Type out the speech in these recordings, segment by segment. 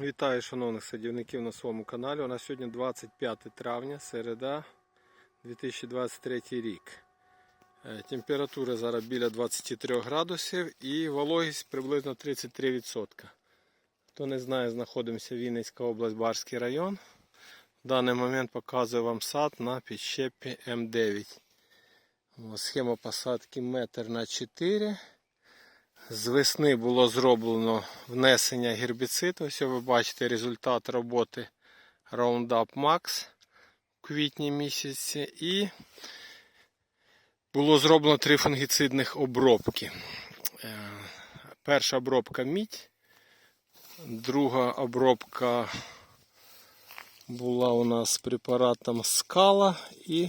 Вітаю шановних садівників на своєму каналі. У нас сьогодні 25 травня, середа 2023 рік. Е, Температура зараз біля 23 градусів і вологість приблизно 33%. Хто не знає, знаходимося Вінницька область, Барський район. В даний момент показую вам сад на підщепі М9. Схема посадки метр на 4 з весни було зроблено внесення гербіциду. Ось ви бачите результат роботи Roundup Max в квітні місяці. І було зроблено три фунгіцидних обробки. Е, Перша обробка мідь, друга обробка була у нас препаратом скала і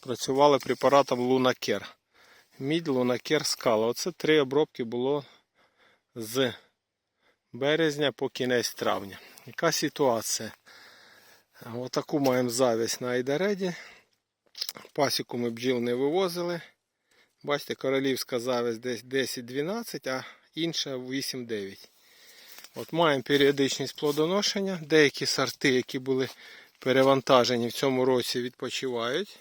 працювали препаратом Лунакер. Мідь, лунакер, скала. Оце три обробки було з березня по кінець травня. Яка ситуація? Отаку маємо завість на Айдареді. Пасіку ми бджіл не вивозили. Бачите, королівська завість десь 10-12, а інша 8-9. От Маємо періодичність плодоношення. Деякі сорти, які були перевантажені в цьому році, відпочивають.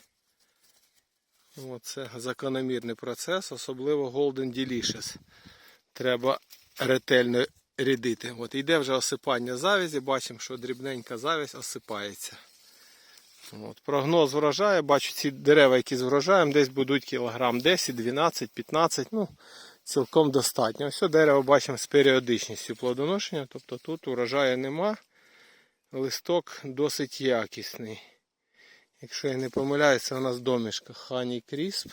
Це закономірний процес, особливо Golden Delicious. Треба ретельно рядити. От Йде вже осипання завязі, бачимо, що дрібненька завязь осипається. От, Прогноз врожаю, бачу ці дерева, які з врожаєм, десь будуть кілограм 10, 12, 15, ну, цілком достатньо. Ось дерево бачимо з періодичністю плодоношення, тобто тут урожаю нема. Листок досить якісний. Якщо я не помиляюся, у нас домішка Honey Crisp.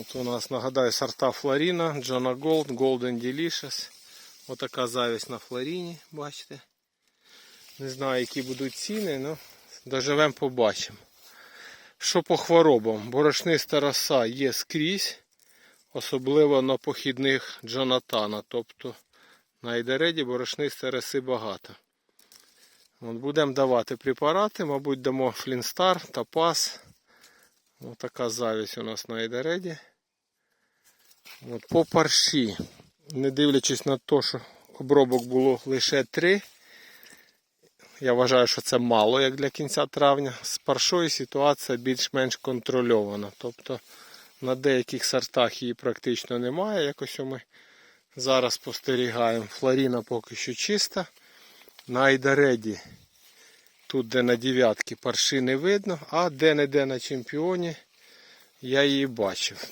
От у нас, нагадаю, сорта Флоріна, Джона Голд, Golden Delicious. Отака завість на Флоріні, бачите. Не знаю, які будуть ціни, але доживемо побачимо. Що по хворобам? Борошниста роса є скрізь, особливо на похідних Джонатана. Тобто на Айдереді борошнистої роси багато. Будемо давати препарати, мабуть, дамо Флінстар, Топаз. Ось така завість у нас на Айдереді. От По парші, не дивлячись на те, що обробок було лише три. Я вважаю, що це мало, як для кінця травня. З паршою ситуація більш-менш контрольована. Тобто на деяких сортах її практично немає. Якось ми зараз спостерігаємо. Флоріна поки що чиста. На Айдареді, тут де на дев'ятки парши не видно, а де-не-де на чемпіоні я її бачив.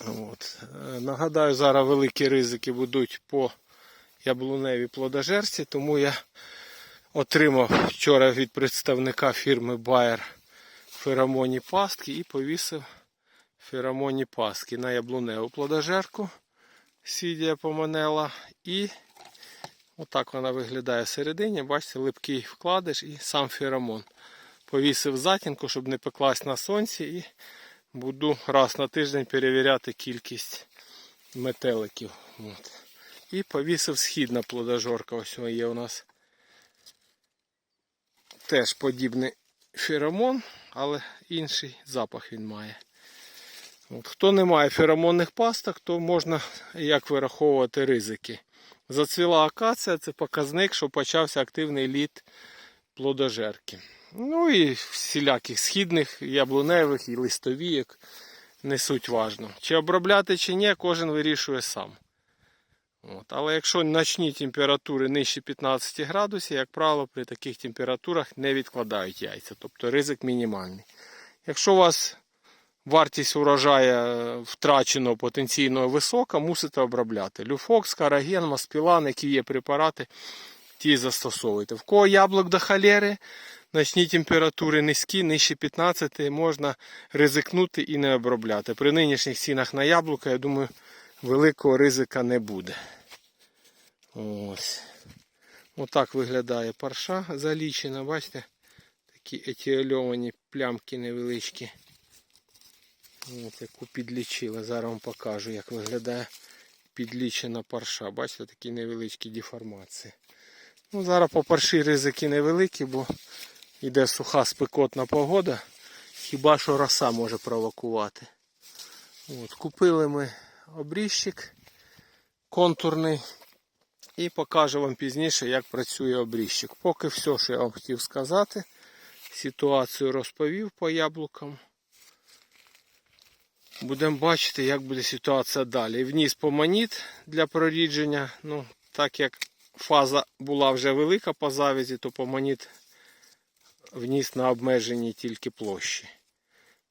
От. Е, Нагадаю, зараз великі ризики будуть по яблуневій плодожерці, тому я отримав вчора від представника фірми Bayer феромонні пастки і повісив феромонні пастки на яблуневу плодожерку. Сідія поманела і Отак вона виглядає всередині. Бачите, липкий вкладиш і сам феромон. Повісив затінку, щоб не пеклась на сонці, і буду раз на тиждень перевіряти кількість метеликів. От. І повісив східна плодожорка. Ось є у нас теж подібний феромон, але інший запах він має. От. Хто не має феромонних пасток, то можна як вираховувати ризики. Зацвіла акація, це показник, що почався активний літ плодожерки. Ну і всіляких східних, яблуневих і листовієк не суть важно. Чи обробляти, чи ні, кожен вирішує сам. От. Але якщо ночні температури нижче 15 градусів, як правило, при таких температурах не відкладають яйця. Тобто ризик мінімальний. Якщо у вас вартість урожаю втраченого потенційно висока, мусите обробляти. Люфокс, караген, маспілан, які є препарати, ті застосовуйте. В кого яблук до холери, ночні температури низькі, нижче 15 можна ризикнути і не обробляти. При нинішніх цінах на яблука, я думаю, великого ризика не буде. Ось. Отак виглядає парша залічена, бачите? Такі етіольовані плямки невеличкі. От яку підлічили. Зараз вам покажу, як виглядає підлічена парша. Бачите, такі невеличкі деформації. Ну, Зараз по парші ризики невеликі, бо йде суха спекотна погода. Хіба що роса може провокувати. От, Купили ми обріжчик контурний. І покажу вам пізніше, як працює обріжчик. Поки все, що я вам хотів сказати. Ситуацію розповів по яблукам. Будемо бачити, як буде ситуація далі. Вніс поманіт для прорідження. Ну, так як фаза була вже велика по завязі, то поманіт вніс на обмеженій тільки площі.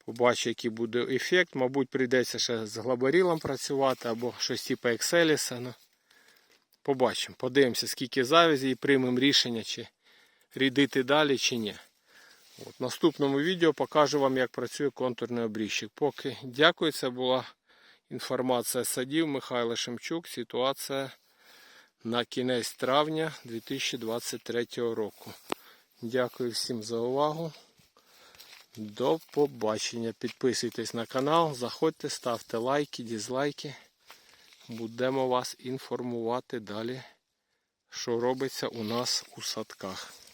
Побачу, який буде ефект. Мабуть, прийдеться ще з глабарілом працювати або щось типу Екселіса. Ну, побачимо. Подивимося, скільки завязі і приймемо рішення, чи рідити далі, чи ні. От, наступному відео покажу вам, як працює контурний обріжчик. Поки дякую, це була інформація садів Михайло Шемчук. Ситуація на кінець травня 2023 року. Дякую всім за увагу. До побачення. Підписуйтесь на канал, заходьте, ставте лайки, дізлайки. Будемо вас інформувати далі, що робиться у нас у садках.